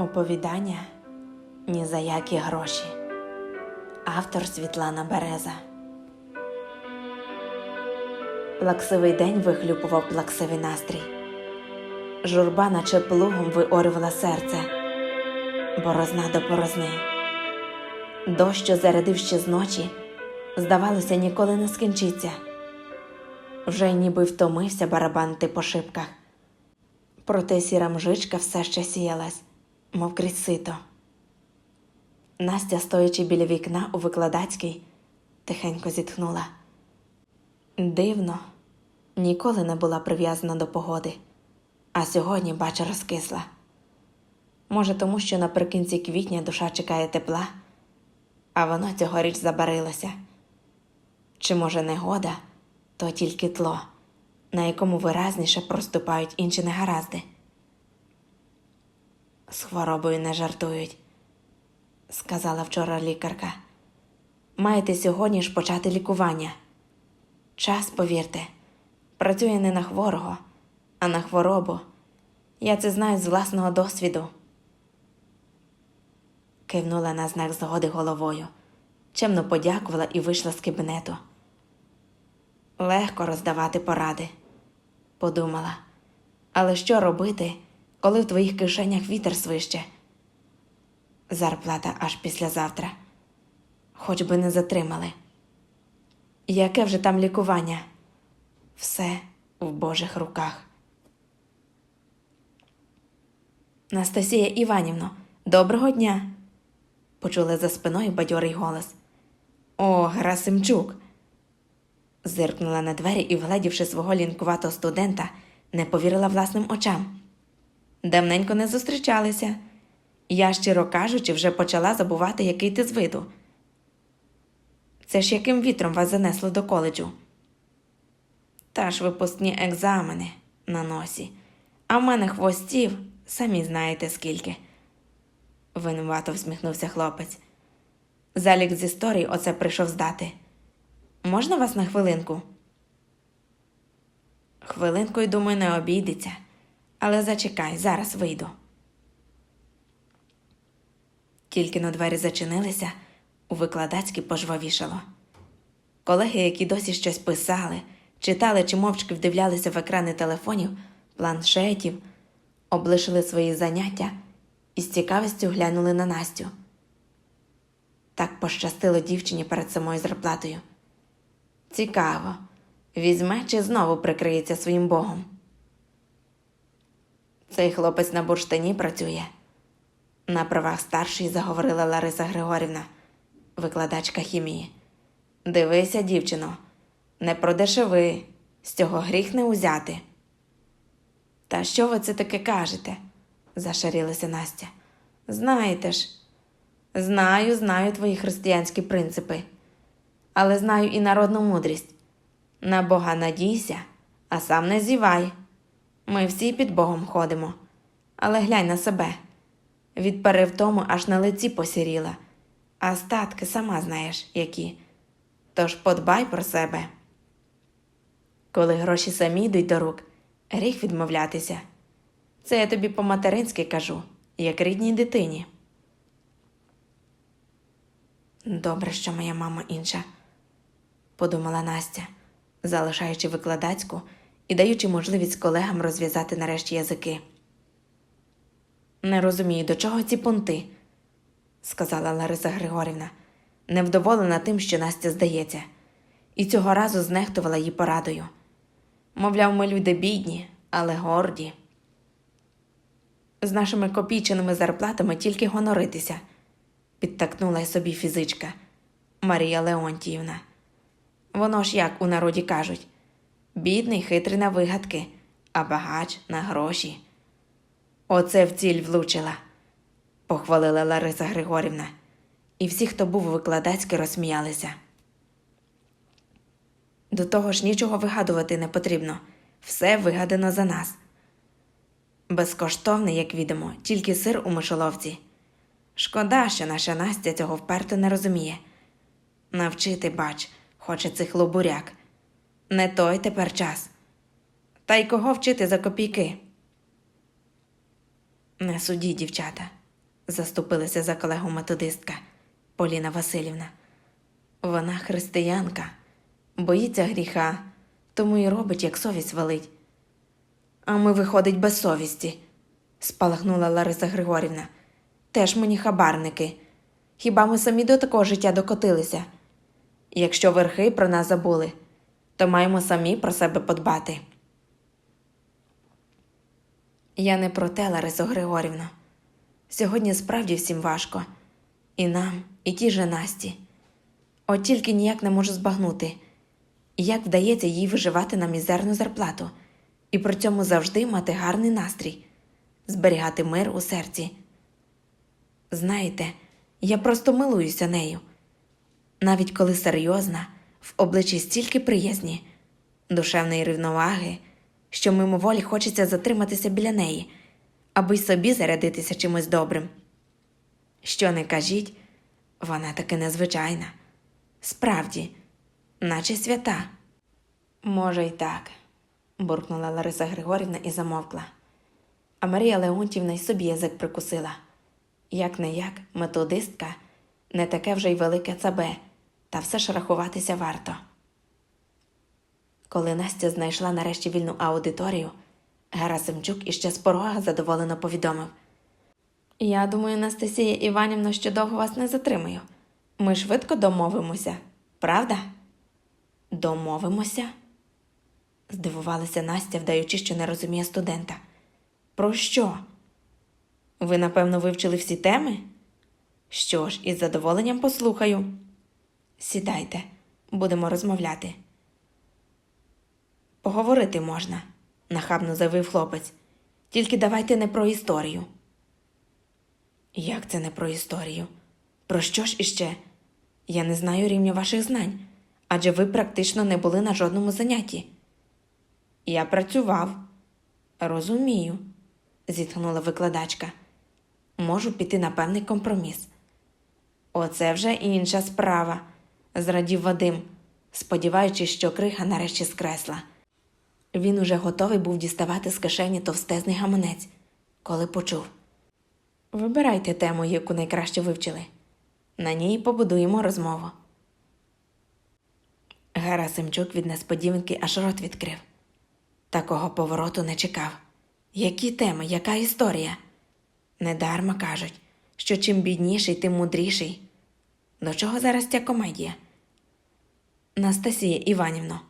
Оповідання ні за які гроші. Автор Світлана Береза. Плаксивий день вихлюпував плаксивий настрій. Журба, наче плугом виорювала серце, борозна до борозни. Дощ, зарядив ще з ночі, здавалося, ніколи не скінчиться. Вже ніби втомився барабанити по шибках. Проте сіра мжичка все ще сіялась, мов крізь. Настя, стоячи біля вікна у викладацькій, тихенько зітхнула. Дивно, ніколи не була прив'язана до погоди, а сьогодні, бачу, розкисла. Може, тому що наприкінці квітня душа чекає тепла, а воно цьогоріч забарилося. Чи може негода, то тільки тло, на якому виразніше проступають інші негаразди. З хворобою не жартують, сказала вчора лікарка. Маєте сьогодні ж почати лікування. Час, повірте, працює не на хворого, а на хворобу. Я це знаю з власного досвіду. Кивнула на знак згоди головою, чемно подякувала і вийшла з кабінету. Легко роздавати поради, подумала. Але що робити, коли в твоїх кишенях вітер свище? Зарплата аж післязавтра. Хоч би не затримали. Яке вже там лікування? Все в Божих руках. Настасія Іванівно, доброго дня. Почули за спиною бадьорий голос. О, Грасимчук. Зиркнула на двері і, вгледівши свого лінкуватого студента, не повірила власним очам. Давненько не зустрічалися. Я, щиро кажучи, вже почала забувати, який ти з виду. Це ж яким вітром вас занесло до коледжу? Та ж випускні екзамени на носі, а в мене хвостів, самі знаєте скільки. Винувато всміхнувся хлопець. Залік з історії оце прийшов здати. Можна вас на хвилинку? Хвилинкою, думаю, не обійдеться, але зачекай, зараз вийду. Тільки на двері зачинилися, у викладацьки пожвавішало. Колеги, які досі щось писали, читали чи мовчки вдивлялися в екрани телефонів, планшетів, облишили свої заняття і з цікавістю глянули на Настю. Так пощастило дівчині перед самою зарплатою. Цікаво, візьме чи знову прикриється своїм богом. Цей хлопець на бурштині працює. На правах старшої заговорила Лариса Григорівна, викладачка хімії. Дивися, дівчино, не продешеви, з цього гріх не узяти. Та що ви це таке кажете? зашарілася Настя. Знаєте ж, знаю, знаю твої християнські принципи, але знаю і народну мудрість. На Бога надійся, а сам не зівай. Ми всі під Богом ходимо, але глянь на себе. Від перевтому аж на лиці посіріла, а статки сама знаєш, які. Тож подбай про себе. Коли гроші самі йдуть до рук, гріх відмовлятися. Це я тобі по-материнськи кажу, як рідній дитині. Добре, що моя мама інша, подумала Настя, залишаючи викладацьку і даючи можливість колегам розв'язати нарешті язики. Не розумію, до чого ці понти, сказала Лариса Григорівна, невдоволена тим, що Настя здається, і цього разу знехтувала її порадою. Мовляв, ми люди бідні, але горді. З нашими копійченими зарплатами тільки гоноритися, підтакнула й собі фізичка Марія Леонтіївна. Воно ж як у народі кажуть бідний хитрий на вигадки, а багач на гроші. Оце в ціль влучила, похвалила Лариса Григорівна, і всі, хто був викладацьки, розсміялися. До того ж нічого вигадувати не потрібно, все вигадано за нас. Безкоштовний, як відомо, тільки сир у мишоловці. Шкода, що наша Настя цього вперто не розуміє. Навчити, бач, хоче цих лобуряк. Не той тепер час. Та й кого вчити за копійки? Не судіть, дівчата, заступилася за колегу методистка Поліна Васильівна. Вона християнка, боїться гріха, тому і робить, як совість велить. А ми, виходить, без совісті, спалахнула Лариса Григорівна. Теж мені хабарники. Хіба ми самі до такого життя докотилися? Якщо верхи про нас забули, то маємо самі про себе подбати. Я не про те, Ларисо Григорівна. Сьогодні справді всім важко. І нам, і тій же Насті. От тільки ніяк не можу збагнути, як вдається їй виживати на мізерну зарплату і при цьому завжди мати гарний настрій, зберігати мир у серці. Знаєте, я просто милуюся нею. Навіть коли серйозна, в обличчі стільки приязні, душевної рівноваги, що мимоволі хочеться затриматися біля неї, аби й собі зарядитися чимось добрим. Що не кажіть, вона таки незвичайна. Справді, наче свята. Може, й так, буркнула Лариса Григорівна і замовкла. А Марія Леонтівна й собі язик прикусила. Як не як, методистка, не таке вже й велике цабе, та все ж рахуватися варто. Коли Настя знайшла нарешті вільну аудиторію, Герасимчук іще з порога задоволено повідомив. Я думаю, Анастасія Іванівна, що довго вас не затримую. Ми швидко домовимося, правда? Домовимося? здивувалася Настя, вдаючи, що не розуміє студента. Про що? Ви, напевно, вивчили всі теми? Що ж, із задоволенням послухаю. Сідайте, будемо розмовляти. Поговорити можна, нахабно заявив хлопець. Тільки давайте не про історію. Як це не про історію? Про що ж іще? Я не знаю рівня ваших знань, адже ви практично не були на жодному занятті. Я працював. Розумію, зітхнула викладачка. Можу піти на певний компроміс. Оце вже інша справа, зрадів Вадим, сподіваючись, що крига нарешті скресла. Він уже готовий був діставати з кишені товстезний гаманець, коли почув. Вибирайте тему, яку найкраще вивчили. На ній побудуємо розмову. Герасимчук від несподіванки аж рот відкрив. Такого повороту не чекав. Які теми, яка історія? Недарма кажуть, що чим бідніший, тим мудріший. До чого зараз ця комедія? Настасія Іванівно,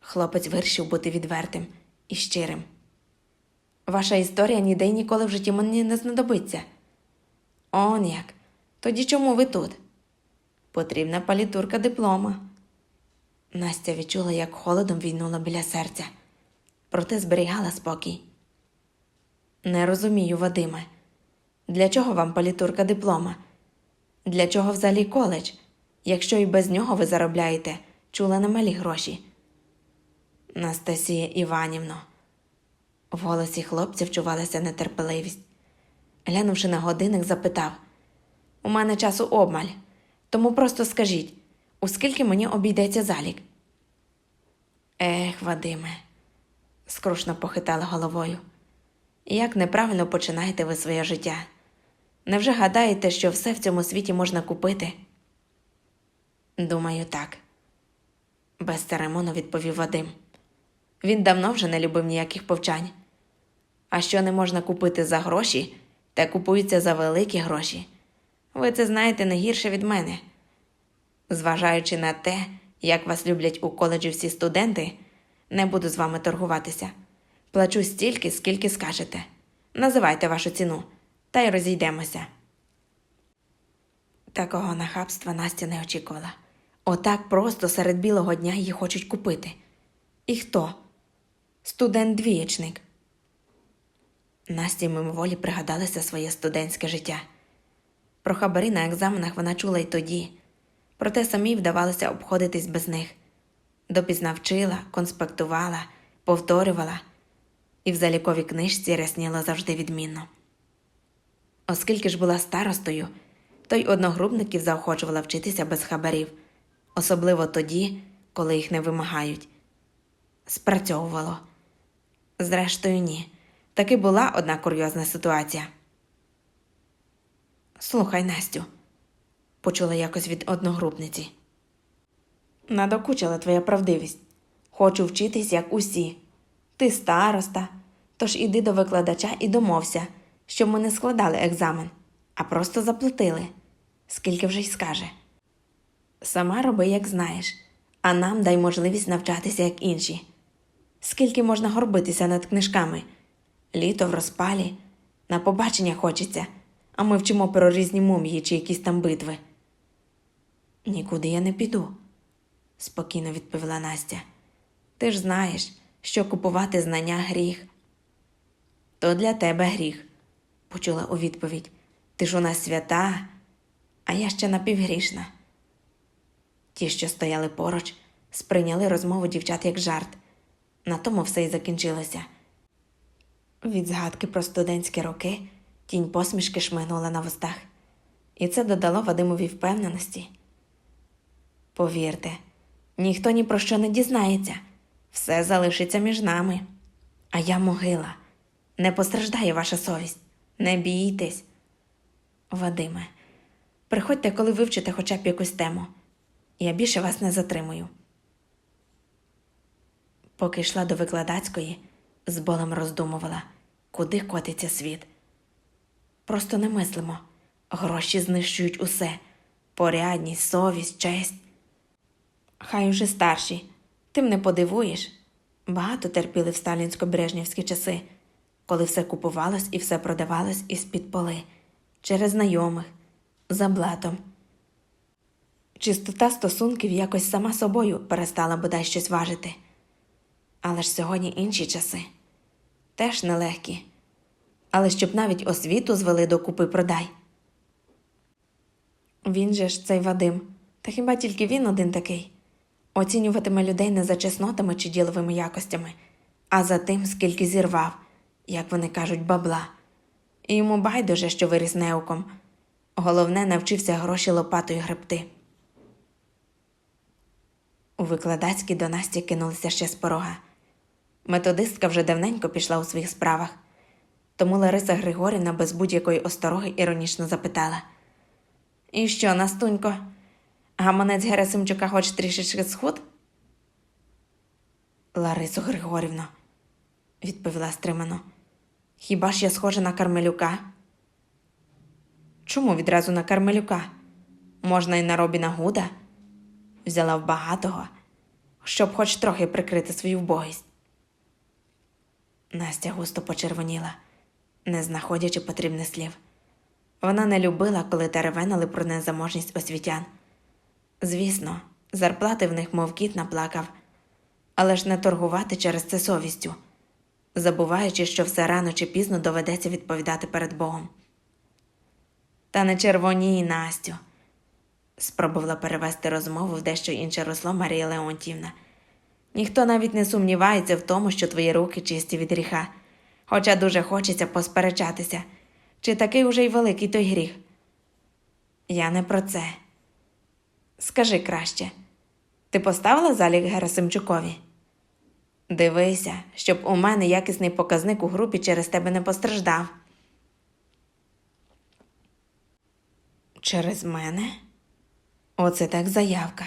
хлопець вирішив бути відвертим і щирим. Ваша історія ніде й ніколи в житті мені не знадобиться. Он як. Тоді чому ви тут? Потрібна палітурка диплома. Настя відчула, як холодом війнула біля серця, проте зберігала спокій. Не розумію, Вадиме, для чого вам палітурка диплома? Для чого взагалі коледж, якщо і без нього ви заробляєте, чула немалі гроші? Настасія Іванівно. В голосі хлопця вчувалася нетерпеливість. Глянувши на годинник, запитав У мене часу обмаль, тому просто скажіть, у скільки мені обійдеться залік? Ех, Вадиме, скрушно похитала головою. Як неправильно починаєте ви своє життя? Невже гадаєте, що все в цьому світі можна купити? Думаю, так, безцеремонно відповів Вадим. Він давно вже не любив ніяких повчань. А що не можна купити за гроші, те купується за великі гроші. Ви це знаєте не гірше від мене. Зважаючи на те, як вас люблять у коледжі всі студенти, не буду з вами торгуватися. Плачу стільки, скільки скажете. Називайте вашу ціну, та й розійдемося. Такого нахабства Настя не очікувала. Отак просто серед білого дня її хочуть купити. І хто? Студент-двієчник. Насті мимоволі пригадалося своє студентське життя. Про хабарі на екзаменах вона чула й тоді, проте самій вдавалося обходитись без них. Допізна вчила, конспектувала, повторювала, і в заліковій книжці рясніло завжди відмінно. Оскільки ж була старостою, то й одногрупників заохочувала вчитися без хабарів, особливо тоді, коли їх не вимагають. Спрацьовувало. Зрештою, ні. Таки була одна курйозна ситуація. Слухай, Настю, почула якось від одногрупниці. Надокучила твоя правдивість. Хочу вчитись, як усі. Ти староста, тож іди до викладача і домовся, щоб ми не складали екзамен, а просто заплатили, скільки вже й скаже. Сама роби, як знаєш, а нам дай можливість навчатися, як інші. Скільки можна горбитися над книжками? Літо в розпалі, на побачення хочеться, а ми вчимо про різні мумії чи якісь там битви. Нікуди я не піду, спокійно відповіла Настя. Ти ж знаєш, що купувати знання гріх. То для тебе гріх, почула у відповідь. Ти ж у нас свята, а я ще напівгрішна. Ті, що стояли поруч, сприйняли розмову дівчат як жарт. На тому все й закінчилося. Від згадки про студентські роки тінь посмішки шмигнула на вустах, і це додало Вадимові впевненості. Повірте, ніхто ні про що не дізнається, все залишиться між нами. А я могила. Не постраждає ваша совість. Не бійтесь. Вадиме, приходьте, коли вивчите хоча б якусь тему. Я більше вас не затримую. Поки йшла до викладацької, з болем роздумувала, куди котиться світ. Просто не мислимо. Гроші знищують усе порядність, совість, честь. Хай уже старші, тим не подивуєш. Багато терпіли в сталінсько-брежнівські часи, коли все купувалось і все продавалось із-під поли, через знайомих, за блатом. Чистота стосунків якось сама собою перестала бодай щось важити. Але ж сьогодні інші часи теж нелегкі. Але щоб навіть освіту звели до купи продай. Він же ж цей Вадим, та хіба тільки він один такий? Оцінюватиме людей не за чеснотами чи діловими якостями, а за тим, скільки зірвав, як вони кажуть, бабла. І йому байдуже, що виріс неуком. Головне, навчився гроші лопатою гребти. У викладацькій до Насті кинулися ще з порога. Методистка вже давненько пішла у своїх справах, тому Лариса Григорівна без будь-якої остороги іронічно запитала: І що, Настунько, гаманець Герасимчука хоч трішечки схуд? Ларисо Григорівно, відповіла стримано. Хіба ж я схожа на Кармелюка? Чому відразу на Кармелюка? Можна й на Робіна Гуда? Взяла в багатого, щоб хоч трохи прикрити свою вбогість. Настя густо почервоніла, не знаходячи потрібних слів. Вона не любила, коли теревенили про незаможність освітян. Звісно, зарплати в них, мов кіт, наплакав, але ж не торгувати через це совістю, забуваючи, що все рано чи пізно доведеться відповідати перед Богом. Та не червоній, Настю, спробувала перевести розмову в дещо інше русло Марія Леонтівна. Ніхто навіть не сумнівається в тому, що твої руки чисті від гріха, хоча дуже хочеться посперечатися, чи такий уже й великий той гріх. Я не про це. Скажи краще, ти поставила залік Герасимчукові? Дивися, щоб у мене якісний показник у групі через тебе не постраждав. Через мене? Оце так заявка.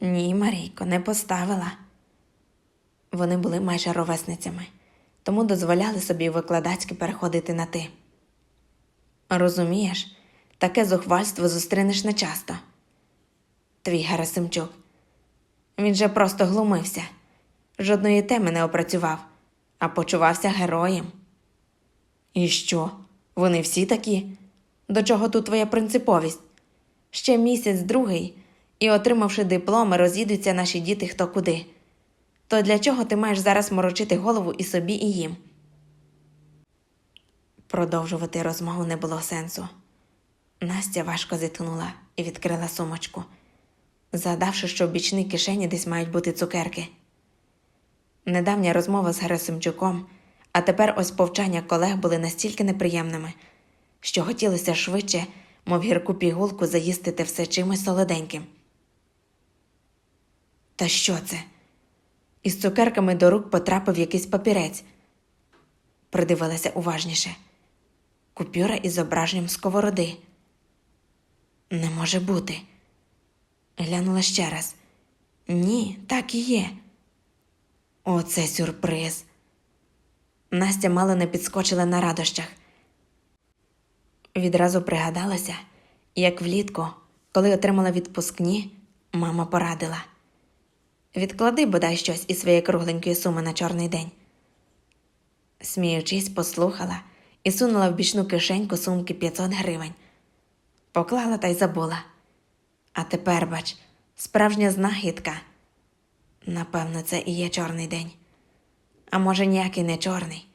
Ні, Марійко, не поставила. Вони були майже ровесницями, тому дозволяли собі викладацьки переходити на ти. Розумієш, таке зухвальство зустрінеш нечасто. Твій Герасимчук. Він же просто глумився, жодної теми не опрацював, а почувався героєм. І що? Вони всі такі? До чого тут твоя принциповість? Ще місяць другий, і, отримавши дипломи, розійдуться наші діти хто куди. То для чого ти маєш зараз морочити голову і собі, і їм? Продовжувати розмову не було сенсу. Настя важко зітхнула і відкрила сумочку, згадавши, що в бічній кишені десь мають бути цукерки. Недавня розмова з Герасимчуком, а тепер ось повчання колег були настільки неприємними, що хотілося швидше, мов гірку пігулку, заїстити все чимось солоденьким. Та що це? Із цукерками до рук потрапив якийсь папірець. Придивилася уважніше. Купюра із зображенням сковороди. Не може бути. Глянула ще раз. Ні, так і є. Оце сюрприз. Настя мало не підскочила на радощах. Відразу пригадалася, як влітку, коли отримала відпускні, мама порадила. Відклади бодай щось із своєї кругленької суми на чорний день. Сміючись, послухала і сунула в бічну кишеньку сумки 500 гривень. Поклала та й забула. А тепер, бач, справжня знахідка. Напевно, це і є чорний день. А може, ніякий не чорний.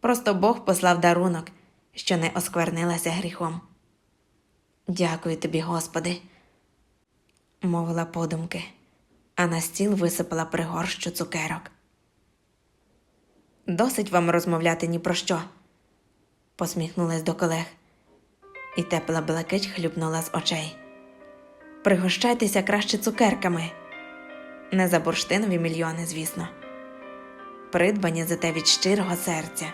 Просто Бог послав дарунок, що не осквернилася гріхом. Дякую тобі, Господи, мовила подумки, а на стіл висипала пригорщу цукерок. Досить вам розмовляти ні про що, посміхнулась до колег, і тепла блакить хлюпнула з очей. Пригощайтеся краще цукерками. Не за бурштинові мільйони, звісно. Придбані за те від щирого серця.